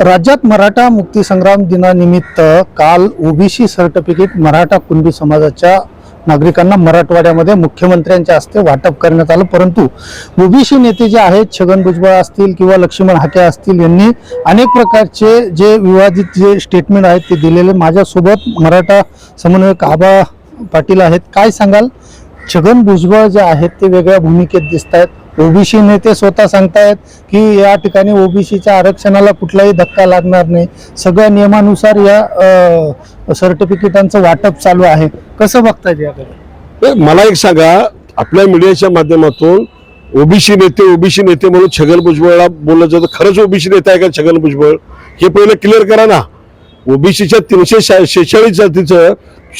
राज्यात मराठा मुक्तीसंग्राम दिनानिमित्त काल ओबीसी सर्टिफिकेट मराठा कुणबी समाजाच्या नागरिकांना मराठवाड्यामध्ये मुख्यमंत्र्यांच्या हस्ते वाटप करण्यात आलं. परंतु ओबीसी नेते जे आहेत छगन भुजबळ असतील किंवा लक्ष्मण हाके असतील यांनी अनेक प्रकारचे जे विवादित जे स्टेटमेंट आहेत ते दिलेले. माझ्यासोबत मराठा समन्वयक आबा पाटील आहेत. काय सांगाल? छगन भुजबळ जे आहेत ते वेगळ्या भूमिकेत दिसत आहेत ओबीसी नेते स्वतः सांगतायत की या ठिकाणी ओबीसीच्या आरक्षणाला कुठलाही धक्का लागणार नाही. सगळ्या नियमानुसार या सर्टिफिकेटांचं वाटप चालू आहे. कसं बघतायत याकडे? मला एक सांगा आपल्या मीडियाच्या माध्यमातून ओबीसी नेते ओबीसी नेते म्हणून छगन भुजबळला बोललं जातं. खरंच ओबीसी नेता आहे का छगन भुजबळ? हे पहिलं क्लिअर करा ना. ओबीसीच्या तीनशे शेहेचाळीस जातीचं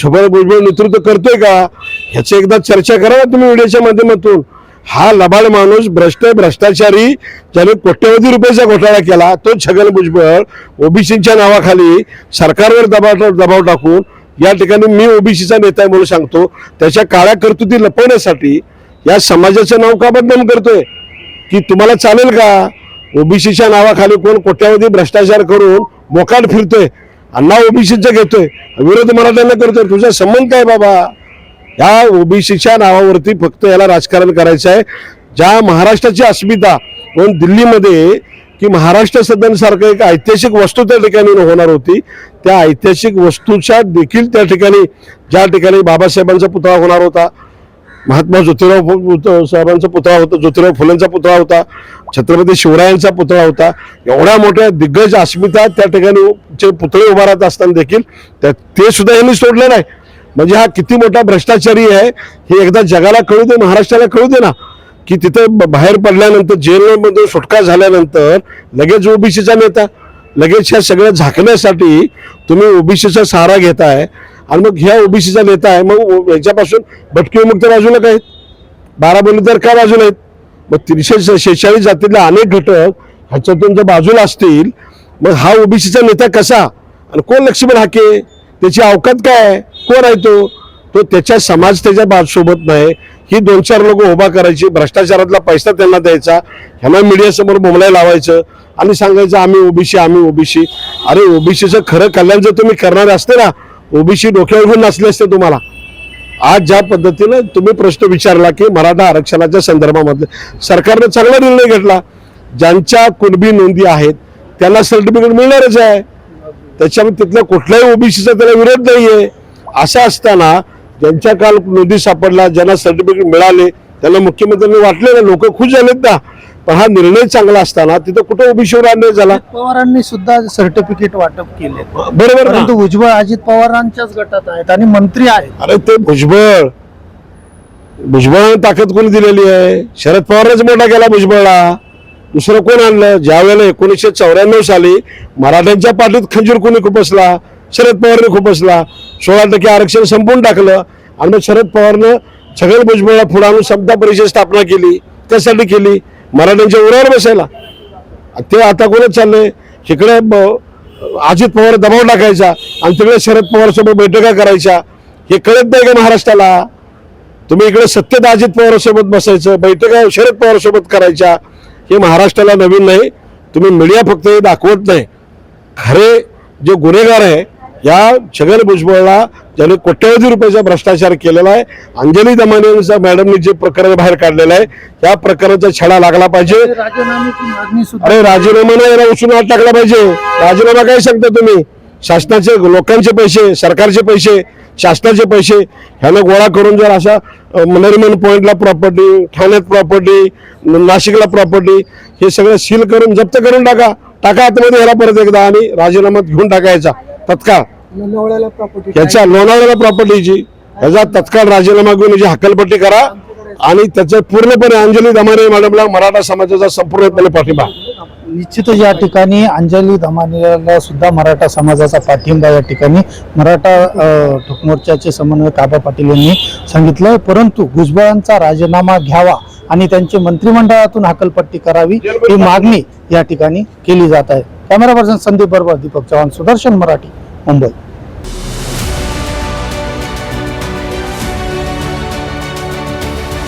छगन भुजबळ नेतृत्व करतोय का? ह्याची एकदा चर्चा करा ना तुम्ही मीडियाच्या माध्यमातून. हा लबाड माणूस भ्रष्ट भ्रष्टाचारी ज्याने कोट्यवधी रुपयाचा घोटाळा केला तो छगन भुजबळ ओबीसीच्या नावाखाली सरकारवर दबाव दबाव टाकून या ठिकाणी मी ओबीसीचा नेता आहे म्हणून सांगतो त्याच्या काळ्या कर्तुती लपवण्यासाठी या समाजाचं नाव का बदनाम करतोय? की तुम्हाला चालेल का? ओबीसीच्या नावाखाली कोण कोट्यावधी भ्रष्टाचार करून मोकाट फिरतोय अण्णा ओबीसीचं घेतोय विरोध मराठ्यांना करतोय तुझा संबंध काय बाबा? या ओबीसीच्या नावावरती फक्त याला राजकारण करायचं आहे. ज्या महाराष्ट्राची अस्मिता म्हणून दिल्लीमध्ये की महाराष्ट्र सदनसारखं एक ऐतिहासिक वस्तू त्या ठिकाणी होणार होती त्या ऐतिहासिक वस्तूच्या देखील त्या ठिकाणी ज्या ठिकाणी बाबासाहेबांचा पुतळा होणार होता महात्मा ज्योतिराव साहेबांचा पुतळा होता ज्योतिराव फुलेंचा पुतळा होता छत्रपती शिवरायांचा पुतळा होता एवढ्या मोठ्या दिग्गज अस्मिता त्या ठिकाणी चे पुतळे उभारत असताना देखील त्या ते सुद्धा यांनी सोडलं नाही. म्हणजे हा किती मोठा भ्रष्टाचारी आहे हे एकदा जगाला कळू दे महाराष्ट्राला कळू दे ना. की तिथे ब- बाहेर पडल्यानंतर जेलमधून सुटका झाल्यानंतर लगेच ओबीसीचा नेता लगेच ह्या सगळ्या झाकण्यासाठी तुम्ही ओबीसीचा सहारा घेताय आणि मग ह्या ओबीसीचा नेता आहे मग याच्यापासून ह्याच्यापासून भटकी मुक्त बाजूला काय आहेत? तर बोलीदार का बाजूला आहेत? मग तीनशे शेहेचाळीस जातीतले अनेक घटक ह्याच्यातून जर बाजूला असतील मग हा ओबीसीचा नेता कसा? आणि कोण लक्ष्मण हाके? त्याची अवकात काय आहे? कोण आहे तो? तो त्याच्या समाज त्याच्या बाजसोबत नाही. ही दोन चार लोक उभा करायची भ्रष्टाचारातला पैसा त्यांना द्यायचा ह्यांना मीडियासमोर बोंबलाय लावायचं आणि सांगायचं आम्ही ओबीसी आम्ही ओबीसी. अरे ओबीसीचं खरं कल्याण जर तुम्ही करणार असते ना ओबीसी डोक्यावर घेऊन नसले असते तुम्हाला. आज ज्या पद्धतीनं तुम्ही प्रश्न विचारला की मराठा आरक्षणाच्या संदर्भामध्ये सरकारनं चांगला निर्णय घेतला. ज्यांच्या कुणबी नोंदी आहेत त्यांना सर्टिफिकेट मिळणारच आहे. त्याच्यामुळे तिथल्या कुठल्याही ओबीसीचा त्याला विरोध नाही आहे असं असताना ज्यांच्या काल नोंदी सापडला ज्यांना सर्टिफिकेट मिळाले त्यांना मुख्यमंत्र्यांनी वाटले ना लोक खुश झालेत ना. पण हा निर्णय चांगला असताना तिथं कुठं ओबीसीवर अन्याय झाला. पवारांनी सुद्धा सर्टिफिकेट वाटप केले. बरोबर परंतु भुजबळ अजित पवारांच्याच गटात आहेत आणि मंत्री आहेत. अरे ते भुजबळ. भुजबळाने ताकद कोणी दिलेली आहे? शरद पवारच मोठा केला भुजबळला. दुसरं कोण आणलं? ज्या वेळेला एकोणीसशे चौऱ्याण्णव साली मराठ्यांच्या पाठीत खंजीर कोणी खुपसला शरद पवारने खुपसला सोळा टक्के आरक्षण संपवून टाकलं. आणि मग शरद पवारनं छगन भुजबळला पुढे आणून समता परिषद स्थापना केली. त्यासाठी केली. मराठ्यांच्या उरावर बसायला. ते आता कोणच चाललंय? इकडे ब- अजित पवार दबाव टाकायचा. आणि तिकडे शरद पवार सोबत बैठका करायच्या. हे कळत नाही का महाराष्ट्राला? तुम्ही इकडे सत्तेत अजित पवार सोबत बसायचं बैठका शरद पवार सोबत करायच्या. हे महाराष्ट्राला नवीन नाही. तुम्ही मीडिया फक्त हे दाखवत नाही. खरे जे गुन्हेगार आहे या छगन भुजबळला ज्याने कोट्यवधी रुपयाचा भ्रष्टाचार केलेला आहे. अंजली दमाने मॅडमनी जे प्रकरण बाहेर काढलेलं आहे या प्रकरणाचा छडा लागला पाहिजे. अरे राजीनामा नाही याला उचलून हात टाकला पाहिजे. राजीनामा काय सांगता तुम्ही? शासनाचे लोकांचे पैसे सरकारचे पैसे शासनाचे पैसे ह्यानं गोळा करून जर अशा अ, नरिमन पॉईंटला प्रॉपर्टी ठाण्यात प्रॉपर्टी नाशिकला प्रॉपर्टी हे सगळं सील करून जप्त करून टाका. टाका आतमध्ये ह्याला परत एकदा आणि राजीनामा घेऊन टाकायचा. तत्काळ. लोणावळ्याला प्रॉपर्टी ह्याच्या लोणावळ्याला प्रॉपर्टीची ह्याचा तत्काळ राजीनामा घेऊन याची हक्कलपट्टी करा. आणि त्याचं पूर्णपणे अंजली दमाने मॅडमला मराठा समाजाचा संपूर्णपणे पाठिंबा. निश्चितच या ठिकाणी अंजली धमानीला सुद्धा मराठा समाजाचा पाठिंबा या ठिकाणी. मराठा मोर्चाचे समन्वयक आबा पाटील यांनी सांगितलं परंतु भुजबळांचा राजीनामा घ्यावा आणि त्यांची मंत्रिमंडळातून हकलपट्टी करावी ही मागणी या ठिकाणी केली जात आहे. कॅमेरा पर्सन संदीप बरोबर दीपक चव्हाण सुदर्शन मराठी मुंबई.